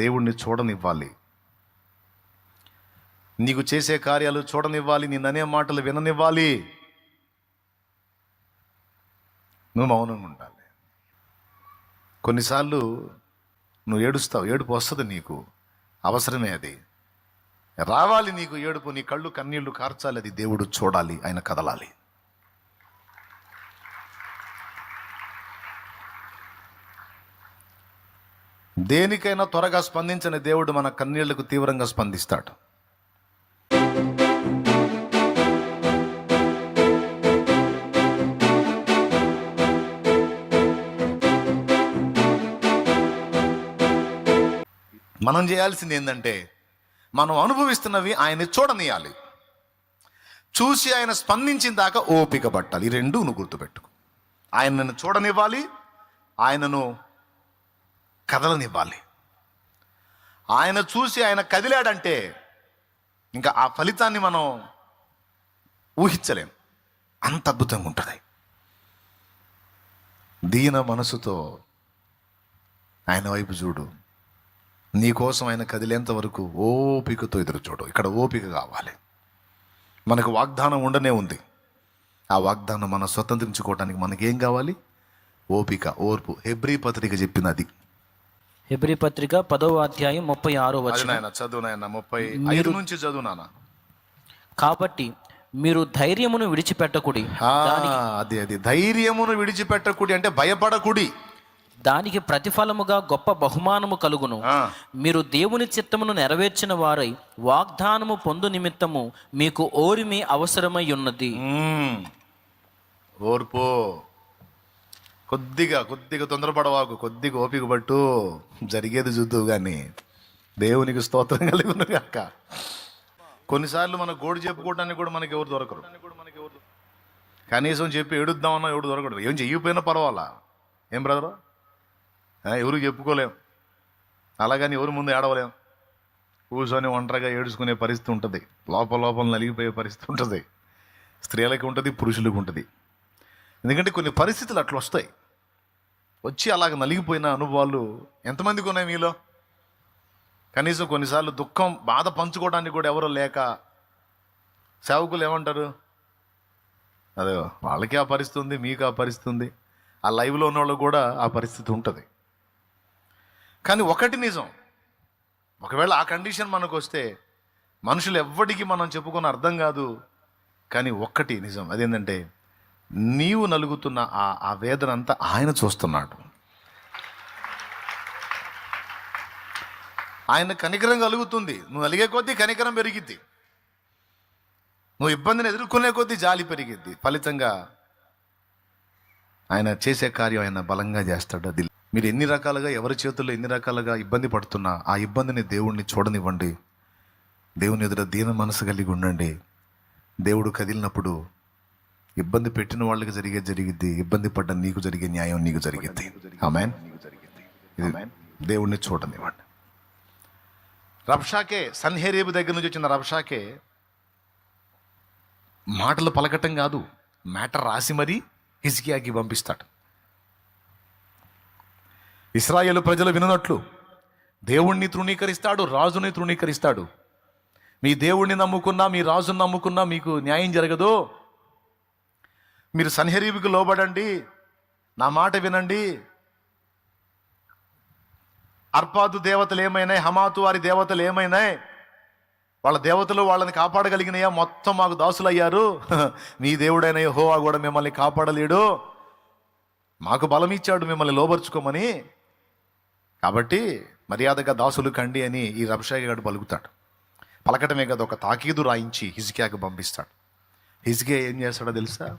దేవుణ్ణి చూడనివ్వాలి. నీకు చేసే కార్యాలు చూడనివ్వాలి నిన్ననే మాటలు విననివ్వాలి. నువ్వు మౌనంగా ఉండాలి. కొన్నిసార్లు నువ్వు ఏడుస్తావు ఏడుపు వస్తుంది నీకు. అవసరమే అది. రావాలి నీకు ఏడుపు నీ కళ్ళు కన్నీళ్ళు కార్చాలి అది దేవుడు చూడాలి ఆయన కదలాలి. దేనికైనా త్వరగా స్పందించని దేవుడు మన కన్నీళ్ళకు తీవ్రంగా స్పందిస్తాడు. మనం చేయాల్సింది ఏంటంటే మనం అనుభవిస్తున్నవి ఆయన్ని చూడనియాలి. చూసి ఆయన స్పందించిన దాకా ఓపిక పట్టాలి. ఈ రెండు నువ్వు గుర్తుపెట్టుకో. ఆయనను చూడనివ్వాలి. ఆయనను కదలనివ్వాలి. ఆయన చూసి ఆయన కదిలాడంటే ఇంకా ఆ ఫలితాన్ని మనం ఊహించలేం. అంత అద్భుతంగా ఉంటుంది. దీన మనసుతో ఆయన వైపు చూడు. నీకోసం ఆయన కదిలేంత వరకు ఓపికతో ఎదురు చూడు. ఇక్కడ ఓపిక కావాలి. మనకు వాగ్దానం ఉండనే ఉంది. ఆ వాగ్దానం మనం స్వతంత్రించుకోవడానికి మనకేం కావాలి? ఓపిక ఓర్పు. హెబ్రీ పత్రిక చెప్పింది హెబ్రి పత్రిక పదవ అధ్యాయం ముప్పై ఆరో నాయన చదువు నాయన ముప్పై ఐదు నుంచి చదువు నాన్న కాబట్టి మీరు ధైర్యమును విడిచిపెట్టకుడి. అది అది. ధైర్యమును విడిచిపెట్టకుడి అంటే భయపడకుడి. దానికి ప్రతిఫలముగా గొప్ప బహుమానము కలుగును. మీరు దేవుని చిత్తమును నెరవేర్చిన వారై వాగ్దానము పొందు నిమిత్తము మీకు ఓరిమి అవసరమై ఉన్నది. ఓర్పు. కొద్దిగా కొద్దిగా తొందరపడవాకు కొద్దిగా ఓపిక పట్టు. జరిగేది చూద్దు కానీ దేవునికి స్తోత్రం కలిగి కాక కొన్నిసార్లు మనం గోడు చెప్పుకోవడానికి కూడా మనకి ఎవరు దొరకరు. కనీసం చెప్పి ఏడుద్దామన్నా ఎవడు దొరకడు. ఏం చెయ్యిపోయినా పర్వాలా? ఏం బ్రదర్ ఎవరు చెప్పుకోలేం. అలాగని ఎవరు ముందు ఏడవలేం. కూర్చొని ఒంటరిగా ఏడుచుకునే పరిస్థితి ఉంటుంది. లోపల లోపల నలిగిపోయే పరిస్థితి ఉంటుంది. స్త్రీలకు ఉంటుంది పురుషులకు ఉంటుంది. ఎందుకంటే కొన్ని పరిస్థితులు అట్లా వస్తాయి వచ్చి అలాగ నలిగిపోయిన అనుభవాలు ఎంతమందికి ఉన్నాయి మీలో? కనీసం కొన్నిసార్లు దుఃఖం బాధ పంచుకోవడానికి కూడా ఎవరో లేక సేవకులు ఏమంటారు? అదే వాళ్ళకి ఆ పరిస్థితి ఉంది మీకు ఆ పరిస్థితి ఉంది. ఆ లైవ్లో ఉన్న వాళ్ళకు కూడా ఆ పరిస్థితి ఉంటుంది. కానీ ఒకటి నిజం ఒకవేళ ఆ కండిషన్ మనకు వస్తే మనుషులు ఎవ్వడికి మనం చెప్పుకొని అర్థం కాదు. కానీ ఒక్కటి నిజం అదేంటంటే నీవు నలుగుతున్న ఆ ఆ వేదన అంతా ఆయన చూస్తున్నాడు. ఆయన కనికరం కలుగుతుంది. నువ్వు అలిగే కొద్దీ కనికరం పెరిగిద్ది. నువ్వు ఇబ్బందిని ఎదుర్కొనే కొద్దీ జాలి పెరిగిద్ది. ఫలితంగా ఆయన చేసే కార్యం ఆయన బలంగా చేస్తాడు. అది మీరు ఎన్ని రకాలుగా ఎవరి చేతుల్లో ఎన్ని రకాలుగా ఇబ్బంది పడుతున్నా ఆ ఇబ్బందిని దేవుణ్ణి చూడనివ్వండి. దేవుని ఎదుట దీన మనసు కలిగి ఉండండి. దేవుడు కదిలినప్పుడు ఇబ్బంది పెట్టిన వాళ్ళకి జరిగే జరిగిద్ది ఇబ్బంది పడ్డ నీకు జరిగే న్యాయం నీకు జరిగిద్ది. ఆమెన్ దేవుణ్ణి చూడనివ్వండి రబ్షాకే సన్హేరేబు దగ్గర నుంచి వచ్చిన రబ్షాకే మాటలు పలకటం కాదు మ్యాటర్ రాసి మరీ హిజ్కియాకి పంపిస్తాడు. ఇస్రాయేలు ప్రజలు విననట్లు దేవుణ్ణి తృణీకరిస్తాడు రాజుని తృణీకరిస్తాడు. మీ దేవుణ్ణి నమ్ముకున్నా మీ రాజుని నమ్ముకున్నా మీకు న్యాయం జరగదు మీరు సన్హరీబుకి లోబడండి నా మాట వినండి. అర్పాదు దేవతలు ఏమైనాయి హమాతు వారి దేవతలు ఏమైనాయి? వాళ్ళ దేవతలు వాళ్ళని కాపాడగలిగినాయా? మొత్తం మాకు దాసులయ్యారు. మీ దేవుడైన యహోవా కూడా మిమ్మల్ని కాపాడలేడు. మాకు బలం ఇచ్చాడు మిమ్మల్ని లోబర్చుకోమని. కాబట్టి మర్యాదగా దాసులు కండి అని ఈ రబ్షాయి గారు పలుకుతాడు. పలకటమే కదా ఒక తాకీదు రాయించి హిజ్కియాకు పంపిస్తాడు. హిజ్కియా ఏం చేస్తాడో తెలుసా?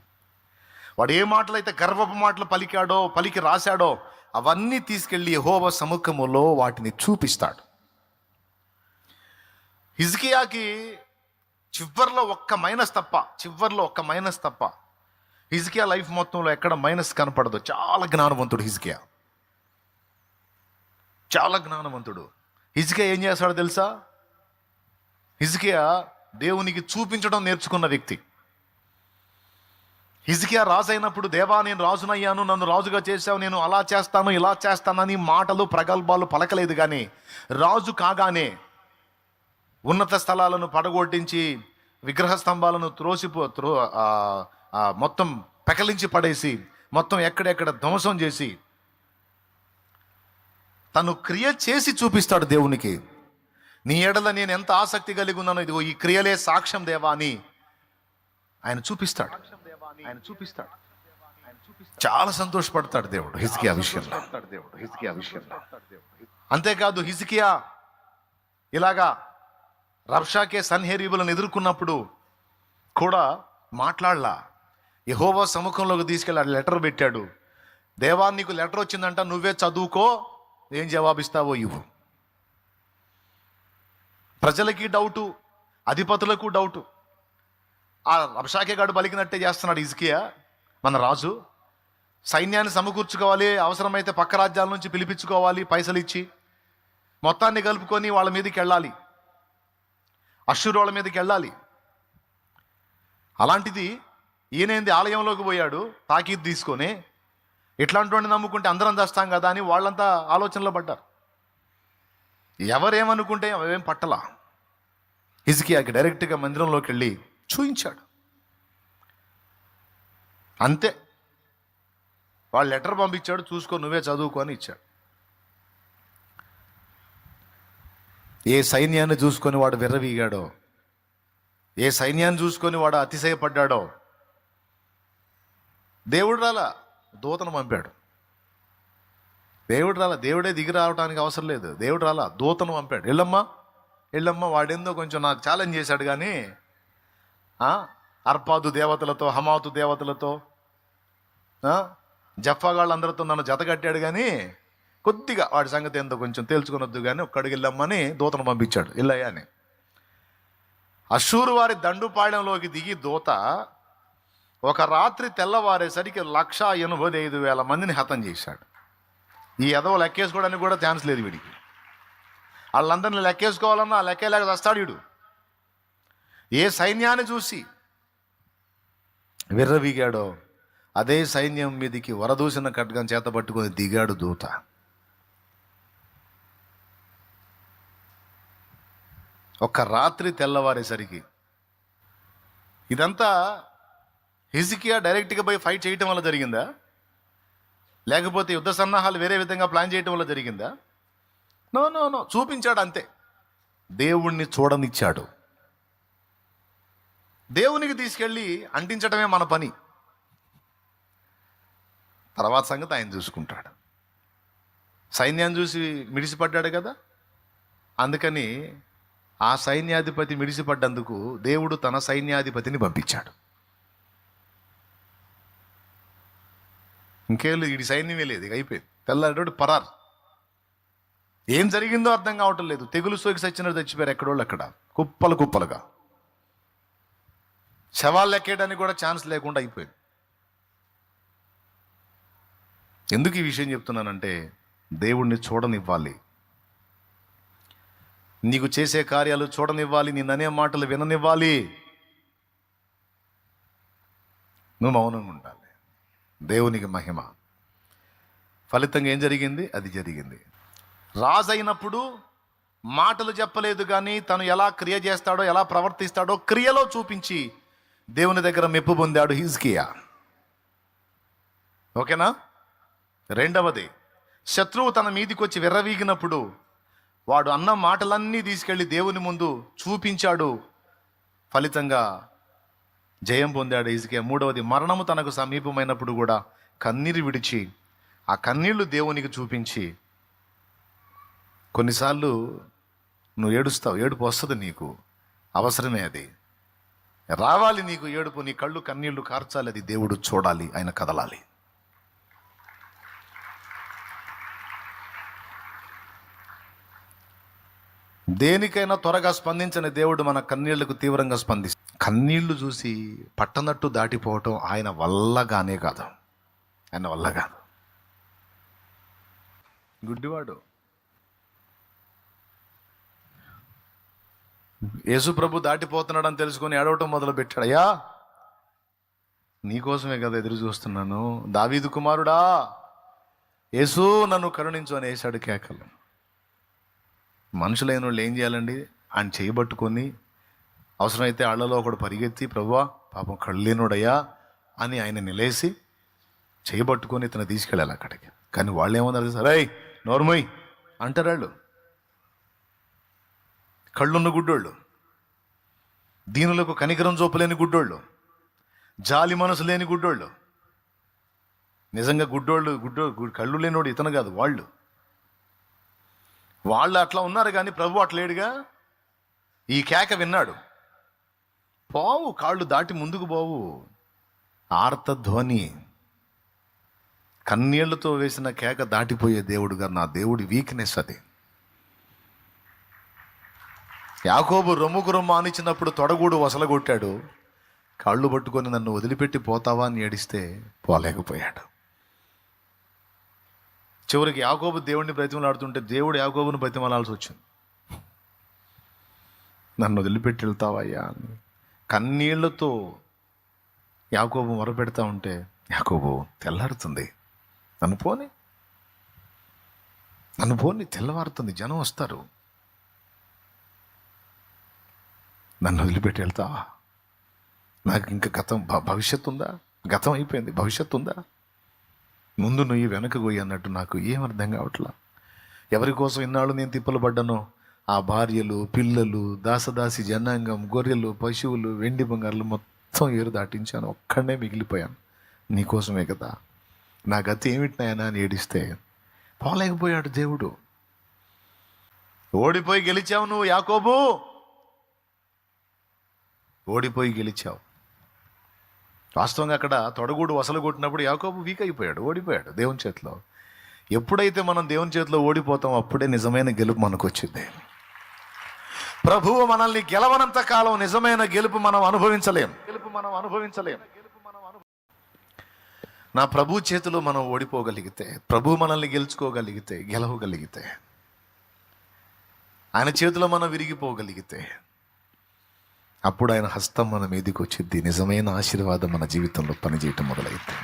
వాడు ఏ మాటలు అయితే గర్వపు మాటలు పలికాడో పలికి రాశాడో అవన్నీ తీసుకెళ్ళి యహోవ సముఖములో వాటిని చూపిస్తాడు. హిజ్కియాకి చివర్లో ఒక్క మైనస్ తప్ప చివర్లో ఒక్క మైనస్ తప్ప హిజ్కియా లైఫ్ మొత్తంలో ఎక్కడ మైనస్ కనపడదు. చాలా జ్ఞానవంతుడు హిజ్కియా. చాలా జ్ఞానవంతుడు. హిజ్కియా ఏం చేస్తాడో తెలుసా? హిజ్కియా దేవునికి చూపించడం నేర్చుకున్న వ్యక్తి. హిజికియా రాజైనప్పుడు దేవా నేను రాజునయ్యాను నన్ను రాజుగా చేశావు నేను అలా చేస్తాను ఇలా చేస్తానని మాటలు ప్రగల్భాలు పలకలేదు కానీ రాజు కాగానే ఉన్నత స్థలాలను పడగొట్టించి విగ్రహ స్తంభాలను త్రోసిపో త్రో మొత్తం పెకలించి పడేసి మొత్తం ఎక్కడెక్కడ ధ్వంసం చేసి తను క్రియ చేసి చూపిస్తాడు దేవునికి. నీ ఎడల నేను ఎంత ఆసక్తి కలిగి ఉన్నానో ఇదిగో ఈ క్రియలే సాక్ష్యం దేవా అని ఆయన చూపిస్తాడు. ఆయన చూపిస్తాడు. చాలా సంతోషపడతాడు దేవుడు హిజ్కియా విషయంలో. దేవుడు హిజ్కియా విషయంలో అంతేకాదు హిజ్కియా ఇలాగా రబ్షాకే సన్హెరీబులను ఎదుర్కొన్నప్పుడు కూడా మాట్లాడలా. యహోవా సముఖంలోకి తీసుకెళ్ళి లెటర్ పెట్టాడు. దేవా నీకు లెటర్ వచ్చిందంట నువ్వే చదువుకో ఏం జవాబిస్తావో ఇవ్వు. ప్రజలకి డౌటు అధిపతులకు డౌటు ఆ రబ్షాకే గాడు బలికినట్టే చేస్తున్నాడు ఇజ్కియా మన రాజు. సైన్యాన్ని సమకూర్చుకోవాలి అవసరమైతే పక్క రాజ్యాల నుంచి పిలిపించుకోవాలి పైసలు ఇచ్చి. మొత్తాన్ని కలుపుకొని వాళ్ళ మీదకి వెళ్ళాలి. అశ్షూరు వాళ్ళ మీదకి వెళ్ళాలి. అలాంటిది ఈయనేంది ఆలయంలోకి పోయాడు తాకీద్ తీసుకొని. ఇట్లాంటి నమ్ముకుంటే అందరం చేస్తాం కదా అని వాళ్ళంతా ఆలోచనలో పడ్డారు. ఎవరేమనుకుంటే అవేం పట్టలా. హిజ్కియాకి డైరెక్ట్గా మందిరంలోకి వెళ్ళి చూయించాడు. అంతే. వాళ్ళు లెటర్ పంపించాడు చూసుకో నువ్వే చదువుకో అని ఇచ్చాడు. ఏ సైన్యాన్ని చూసుకొని వాడు విర్రవీగాడో ఏ సైన్యాన్ని చూసుకొని వాడు అతిశయపడ్డాడో దేవుడు రాలా దూతను పంపాడు. దేవుడు రాలా దేవుడే దిగి రావడానికి అవసరం లేదు. దేవుడు రాలా దూతను పంపాడు. వెళ్ళమ్మా వెళ్ళమ్మా వాడేందో కొంచెం నాకు ఛాలెంజ్ చేశాడు కానీ అర్పాదు దేవతలతో హమాతు దేవతలతో. జఫాగాళ్ళందరితో నన్ను జతగట్టాడు కానీ కొద్దిగా వాడి సంగతి ఏందో కొంచెం తేల్చుకునొద్దు కానీ ఒక్కడికి వెళ్ళమ్మని దూతను పంపించాడు. ఇల్లయ్యా అని. అశూరు వారి దండుపాళ్యంలోకి దిగి దూత ఒక రాత్రి తెల్లవారేసరికి లక్ష ఎనభై ఐదు వేల మందిని హతం చేశాడు. ఈ ఎదవ లెక్కేసుకోవడానికి కూడా ఛాన్స్ లేదు వీడికి. వాళ్ళందరిని లెక్కేసుకోవాలన్నా లెక్కేలేక లెక్కేలాగా వస్తాడు వీడు. ఏ సైన్యాన్ని చూసి విర్రవీగాడో అదే సైన్యం మీదికి వరదూసిన ఖడ్గం చేత పట్టుకొని దిగాడు దూత. ఒక్క రాత్రి తెల్లవారేసరికి ఇదంతా హిజికియా డైరెక్ట్గా పోయి ఫైట్ చేయటం వల్ల జరిగిందా? లేకపోతే యుద్ధ సన్నాహాలు వేరే విధంగా ప్లాన్ చేయటం వల్ల జరిగిందా? నో నో నో చూపించాడు అంతే. దేవుణ్ణి చూడనిచ్చాడు. దేవునికి తీసుకెళ్ళి అంటించడమే మన పని. తర్వాత సంగతి ఆయన చూసుకుంటాడు. సైన్యాన్ని చూసి మిడిసిపడ్డాడు కదా? అందుకని ఆ సైన్యాధిపతి మిడిసిపడ్డందుకు దేవుడు తన సైన్యాధిపతిని పంపించాడు. ఇంకేళ్ళు ఈ సైన్యం సైన్యమే లేదు ఇక అయిపోయింది. తెల్లారేటోడు పరార్. ఏం జరిగిందో అర్థం కావటం లేదు. తెగులు సోకి సచ్చినట్టు చచ్చిపోయారు ఎక్కడోళ్ళు అక్కడ. కుప్పలు కుప్పలుగా. శవాలు లెక్కేయడానికి కూడా ఛాన్స్ లేకుండా అయిపోయింది. ఎందుకు ఈ విషయం చెప్తున్నానంటే దేవుణ్ణి చూడనివ్వాలి. నీకు చేసే కార్యాలు చూడనివ్వాలి నేను అనే మాటలు విననివ్వాలి. నువ్వు మౌనంగా ఉండాలి. దేవునికి మహిమ. ఫలితంగా ఏం జరిగింది? అది జరిగింది. రాజు అయినప్పుడు మాటలు చెప్పలేదు కానీ తను ఎలా క్రియ చేస్తాడో ఎలా ప్రవర్తిస్తాడో క్రియలో చూపించి దేవుని దగ్గర మెప్పు పొందాడు హిజ్కియా. ఓకేనా? రెండవది శత్రువు తన మీదికి వచ్చి విర్రవీగినప్పుడు వాడు అన్న మాటలన్నీ తీసుకెళ్ళి దేవుని ముందు చూపించాడు. ఫలితంగా జయం పొందాడు హిజ్కియా. మూడవది మరణము తనకు సమీపమైనప్పుడు కూడా కన్నీరు విడిచి ఆ కన్నీళ్ళు దేవునికి చూపించి కొన్నిసార్లు నువ్వు ఏడుస్తావు ఏడుపు వస్తుంది నీకు. అవసరమే అది. రావాలి నీకు ఏడుపు నీ కళ్ళు కన్నీళ్ళు కార్చాలి అది దేవుడు చూడాలి ఆయన కదలాలి. దేనికైనా త్వరగా స్పందించిన దేవుడు మన కన్నీళ్ళకు తీవ్రంగా స్పందిస్తాడు. కన్నీళ్ళు చూసి పట్టనట్టు దాటిపోవటం ఆయన వల్లగానే కాదు. ఆయన వల్ల కాదు గుడ్డివాడు. యేసు ప్రభు దాటిపోతున్నాడని తెలుసుకొని ఏడవటం మొదలు పెట్టాడు అయ్యా నీకోసమే కదా ఎదురు చూస్తున్నాను. దావీదు కుమారుడా యేసు నన్ను కరుణించు అని వేశాడు కేకలు. మనుషులైన వాళ్ళు ఏం చేయాలండి? ఆయన చేయబట్టుకొని అవసరమైతే ఆళ్ళలో ఒకడు పరిగెత్తి ప్రభువా పాపం కళ్ళేనుడయ్యా అని ఆయన నిలేసి చేయబట్టుకొని ఇతను తీసుకెళ్ళాలి అక్కడికి. కానీ వాళ్ళు ఏమన్నారు సరే నోర్మయ్ అంటారు వాళ్ళు. కళ్ళున్న గుడ్డోళ్ళు. దీనులకు కనికరం చూపలేని గుడ్డోళ్ళు. జాలి మనసు లేని గుడ్డోళ్ళు. నిజంగా గుడ్డోళ్ళు గుడ్డో కళ్ళు లేనోడు ఇతను కాదు వాళ్ళు. వాళ్ళు అట్లా ఉన్నారు కానీ ప్రభు అట్లా లేడుగా? ఈ కేక విన్నాడు. పోవు కాళ్ళు దాటి ముందుకు పోవు. ఆర్తధ్వని. కన్నీళ్ళతో వేసిన కేక దాటిపోయే దేవుడుగా నా దేవుడి వీక్నెస్ అది. యాకోబు రొమ్ముకు రొమ్మ అనిచ్చినప్పుడు తొడగూడు వసలగొట్టాడు. కాళ్ళు పట్టుకొని నన్ను వదిలిపెట్టి పోతావా అని ఏడిస్తే పోలేకపోయాడు. చివరికి యాకోబు దేవుడిని బ్రతిమలాడుతుంటే దేవుడు యాకోబును బ్రతిమలాల్సి వచ్చింది. నన్ను వదిలిపెట్టి వెళ్తావయ్యా అని కన్నీళ్ళతో యాకోబు మొరపెడతా ఉంటే యాకోబు తెల్లారుతుంది. నన్ను పోని. నన్ను పోని తెల్లవారుతుంది జనం వస్తారు. నన్ను వదిలిపెట్టి వెళ్తావా? నాకు ఇంకా గతం భవిష్యత్తు ఉందా గతం అయిపోయింది. భవిష్యత్తు ఉందా ముందు నువ్వు వెనక పోయి అన్నట్టు నాకు ఏం అర్థం కావట్లా? ఎవరి కోసం ఇన్నాళ్ళు నేను తిప్పలు పడ్డానో? ఆ భార్యలు పిల్లలు దాసదాసి జనాంగం గొర్రెలు పశువులు వెండి బంగారులు మొత్తం ఏరు దాటించాను. ఒక్కడనే మిగిలిపోయాను. నీకోసమే కదా. నా గతి ఏమిటినాయనా అని ఏడిస్తే? పోలేకపోయాడు దేవుడు. ఓడిపోయి గెలిచావు నువ్వు యాకోబు. ఓడిపోయి గెలిచావు. వాస్తవంగా అక్కడ తొడగూడు వసలు కొట్టినప్పుడు యాకోబు వీక్ అయిపోయాడు ఓడిపోయాడు దేవుని చేతిలో. ఎప్పుడైతే మనం దేవుని చేతిలో ఓడిపోతాం అప్పుడే నిజమైన గెలుపు మనకు వచ్చింది ప్రభువు మనల్ని గెలవనంత కాలం నిజమైన గెలుపు మనం అనుభవించలేం. గెలుపు మనం అనుభవించలేం. నా ప్రభు చేతిలో మనం ఓడిపోగలిగితే ప్రభు మనల్ని గెలుచుకోగలిగితే గెలవగలిగితే ఆయన చేతిలో మనం విరిగిపోగలిగితే అప్పుడు ఆయన హస్తం మన మీదకి వచ్చింది నిజమైన ఆశీర్వాదం మన జీవితంలో పనిచేయటం మొదలైంది.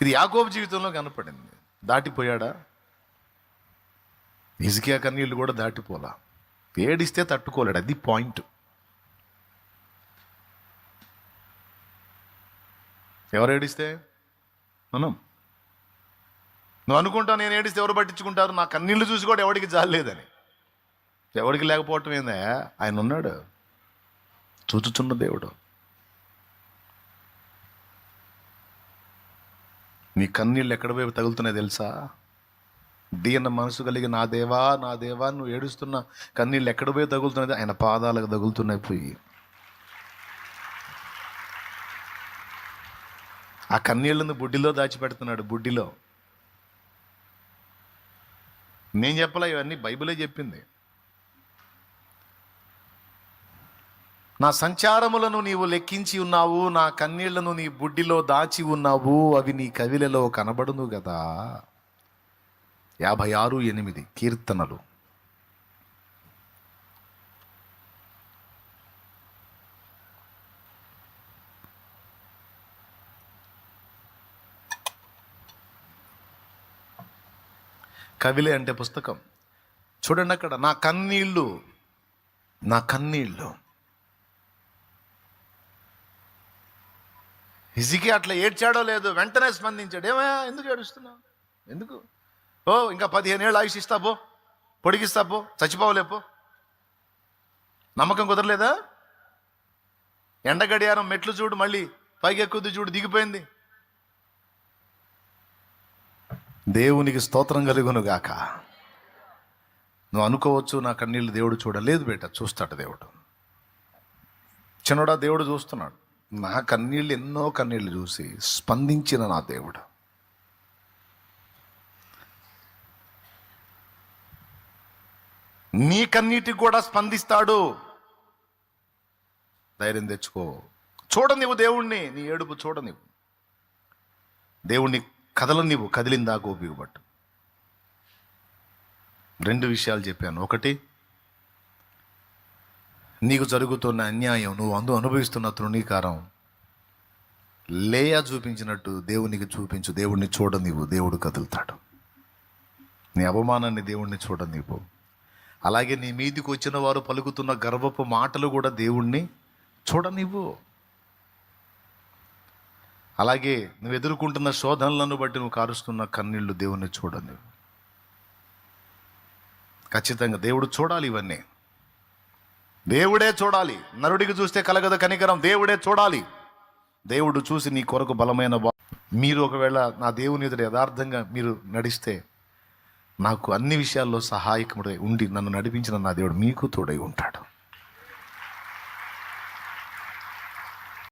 ఇది యాకోబు జీవితంలో కనపడింది. దాటిపోయాడా? ఇసుకియా కన్నీళ్ళు కూడా దాటిపోలా? ఏడిస్తే తట్టుకోలేడు. అది పాయింట్. ఎవరు ఏడిస్తే? మనం నువ్వు అనుకుంటా నేను ఏడిస్తే ఎవరు పట్టించుకుంటారు? నా కన్నీళ్ళు చూసి కూడా ఎవరికి జాలేదని ఎవరికి లేకపోవటం ఏందా ఆయన ఉన్నాడు. చూచుచున్న దేవుడు. నీ కన్నీళ్ళు ఎక్కడ వైపు తగులుతున్నాయి తెలుసా? దీన మనసు కలిగి నా దేవా నా దేవా నువ్వు ఏడుస్తున్న కన్నీళ్ళు ఎక్కడ పోయి తగులుతున్నది ఆయన పాదాలకు తగులుతున్నాయి పోయి. ఆ కన్నీళ్ళను బుడ్డిలో దాచిపెడుతున్నాడు బుడ్డిలో. నేను చెప్పలే ఇవన్నీ బైబిలే చెప్పింది. నా సంచారములను నీవు లెక్కించి ఉన్నావు నా కన్నీళ్ళను నీ బుడ్డిలో దాచి ఉన్నావు అవి నీ కవిలలో కనబడును కదా యాభై ఆరు ఎనిమిది కీర్తనలు. కవిలే అంటే పుస్తకం. చూడండి అక్కడ నా కన్నీళ్ళు నా కన్నీళ్ళు. హిజికి అట్లా ఏడ్చాడో లేదు వెంటనే స్పందించాడు. ఏమయ్యా ఎందుకు ఏడుస్తున్నావు? ఎందుకు? ఓ ఇంకా పదిహేను ఏళ్ళు ఆయుష్ ఇస్తా పో పొడిగిస్తా పో చచ్చిపోవలేపో నమ్మకం కుదరలేదా? ఎండ గడియారం మెట్లు చూడు మళ్ళీ పైకెక్కుద్ది చూడు దిగిపోయింది. దేవునికి స్తోత్రం కలుగును గాక. నువ్వు అనుకోవచ్చు నా కన్నీళ్ళు దేవుడు చూడలేదు బేట చూస్తాడు దేవుడు. చిన్నడా దేవుడు చూస్తున్నాడు. నా కన్నీళ్ళు ఎన్నో కన్నీళ్ళు చూసి స్పందించిన నా దేవుడు. నీ కన్నీటికి కూడా స్పందిస్తాడు. ధైర్యం తెచ్చుకో. చూడనివ్వు దేవుణ్ణి నీ ఏడుపు చూడనివ్వు. దేవుణ్ణి కదలనివ్వు కదిలిందా గోపిగుబట్టు రెండు విషయాలు చెప్పాను. ఒకటి నీకు జరుగుతున్న అన్యాయం నువ్వు అందు అనుభవిస్తున్న తృణీకారం. లేయా చూపించినట్టు దేవునికి చూపించు దేవుణ్ణి చూడనివ్వు దేవుడు కదులుతాడు. నీ అవమానాన్ని దేవుణ్ణి చూడనివ్వు. అలాగే నీ మీదికి వచ్చిన వారు పలుకుతున్న గర్వపు మాటలు కూడా దేవుణ్ణి చూడనివ్వు. అలాగే నువ్వు ఎదుర్కొంటున్న శోధనలను బట్టి నువ్వు కారుస్తున్న కన్నీళ్ళు దేవుణ్ణి చూడనివ్వు. ఖచ్చితంగా దేవుడు చూడాలి ఇవన్నీ. దేవుడే చూడాలి. నరుడికి చూస్తే కలగదు కనికరం. దేవుడే చూడాలి. దేవుడు చూసి నీ కొరకు బలమైన వా- మీరు ఒకవేళ నా దేవుని ఎదుట యథార్థంగా మీరు నడిస్తే నాకు అన్ని విషయాల్లో సహాయకుడై ఉండి నన్ను నడిపించిన నా దేవుడు మీకు తోడై ఉంటాడు.